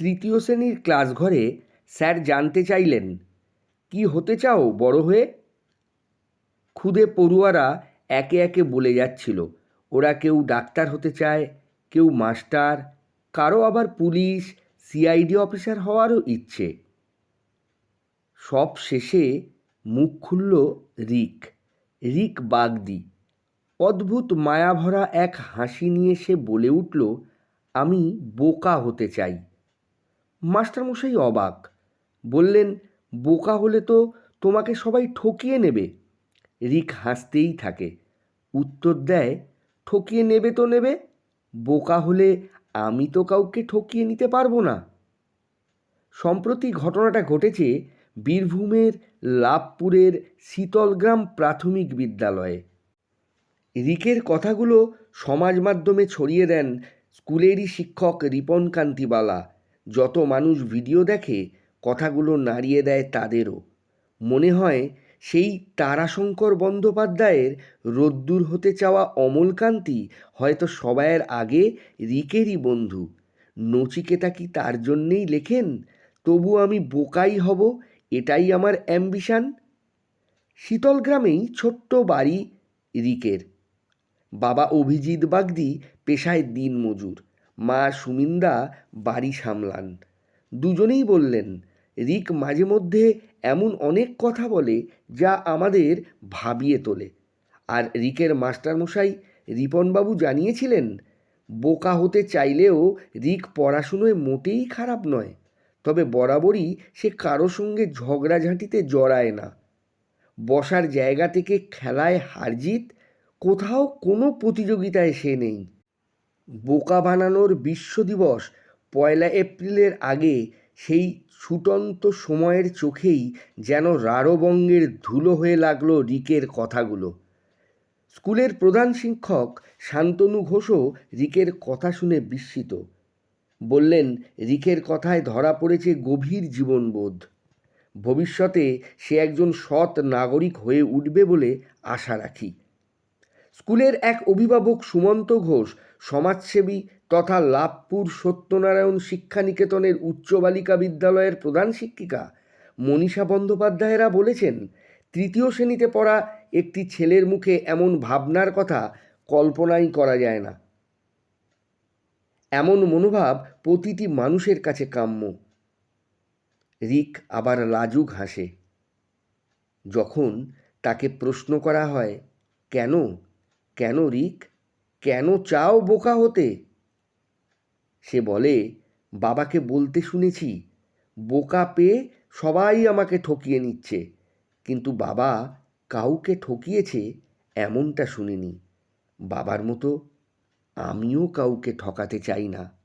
তৃতীয় শ্রেণির ক্লাস ঘরে স্যার জানতে চাইলেন, কি হতে চাও বড় হয়ে? খুদে পড়ুয়ারা একে একে বলে যাচ্ছিল, ওরা কেউ ডাক্তার হতে চায়, কেউ মাস্টার, কারও আবার পুলিশ, সিআইডি অফিসার হওয়ারও ইচ্ছে। সব শেষে মুখ খুলল রিক রিক বাগদি, অদ্ভুত মায়াভরা এক হাসি নিয়ে সে বলে উঠল, আমি বোকা হতে চাই মাস্টারমশাই অবাক। বললেন, বোকা হলে তো তোমাকে সবাই ঠকিয়ে নেবে। রিক হাসতেই থাকে। উত্তর দেয়, ঠকিয়ে নেবে তো নেবে, বোকা হলে আমি তো কাউকে ঠকিয়ে নিতে পারব না। সম্প্রতি ঘটনাটা ঘটেছে বীরভূমের লাভপুরের শীতলগ্রাম প্রাথমিক বিদ্যালয়ে। রিকের কথাগুলো সমাজ মাধ্যমে ছড়িয়ে দেন স্কুলেরই শিক্ষক রিপন কান্তিবালা। যত মানুষ ভিডিও দেখে, কথাগুলো নাড়িয়ে দেয় তাদেরও। মনে হয় সেই তারাশঙ্কর বন্দ্যোপাধ্যায়ের রোদ্দুর হতে চাওয়া অমলকান্তি হয়তো সবাইয়ের আগে রিকেরই বন্ধু। নচিকেতা কি তার জন্যেই লেখেন, তবু আমি বোকাই হব, এটাই আমার অ্যাম্বিশান শীতলগ্রামেই ছোট্ট বাড়ি রিকের। বাবা অভিজিৎ বাগদি পেশায় দিন মজুর মা সুমিন্দা বাড়ি সামলান। দুজনেই বললেন, রিক মাঝে মধ্যে এমন অনেক কথা বলে যা আমাদের ভাবিয়ে তোলে। আর রিকের মাস্টারমশাই রিপনবাবু জানিয়েছিলেন, বোকা হতে চাইলেও রিক পড়াশুনোয় মোটেই খারাপ নয়, তবে বরাবরই সে কারও সঙ্গে ঝগড়াঝাঁটিতে জড়ায় না। বসার জায়গা থেকে খেলায় হারজিত কোথাও কোনো প্রতিযোগিতায় সে নেই। বোকা বানানোর বিশ্ব দিবস পয়লা এপ্রিলের আগে সেই ছুটন্ত সময়ের চোখেই যেন রারবঙ্গের ধুলো হয়ে লাগল রিকের কথাগুলো। স্কুলের প্রধান শিক্ষক শান্তনু ঘোষও রিকের কথা শুনে বিস্মিত। বললেন, রিকের কথায় ধরা পড়েছে গভীর জীবনবোধ। ভবিষ্যতে সে একজন সৎ নাগরিক হয়ে উঠবে বলে আশা রাখি। স্কুলের এক অভিভাবক সুমন্ত ঘোষ, সমাজসেবী তথা লাভপুর সত্যনারায়ণ শিক্ষা নিকেতনের উচ্চ বালিকা বিদ্যালয়ের প্রধান শিক্ষিকা মনীষা বন্দ্যোপাধ্যায়েরা বলেছেন, তৃতীয় শ্রেণীতে পড়া একটি ছেলের মুখে এমন ভাবনার কথা কল্পনাই করা যায় না। এমন মনোভাব প্রতিটি মানুষের কাছে কাম্য। রিক আবার লাজুক হাসে। যখন তাকে প্রশ্ন করা হয়, কেন? কেন রিক? কেন চাও বোকা হতে? সে বলে, বাবাকে বলতে শুনেছি, বোকা পেয়ে সবাই আমাকে ঠকিয়ে নিচ্ছে। কিন্তু বাবা কাউকে ঠকিয়েছে এমনটা শুনিনি। বাবার মতো আমিও কাউকে ঠকাতে চাই না।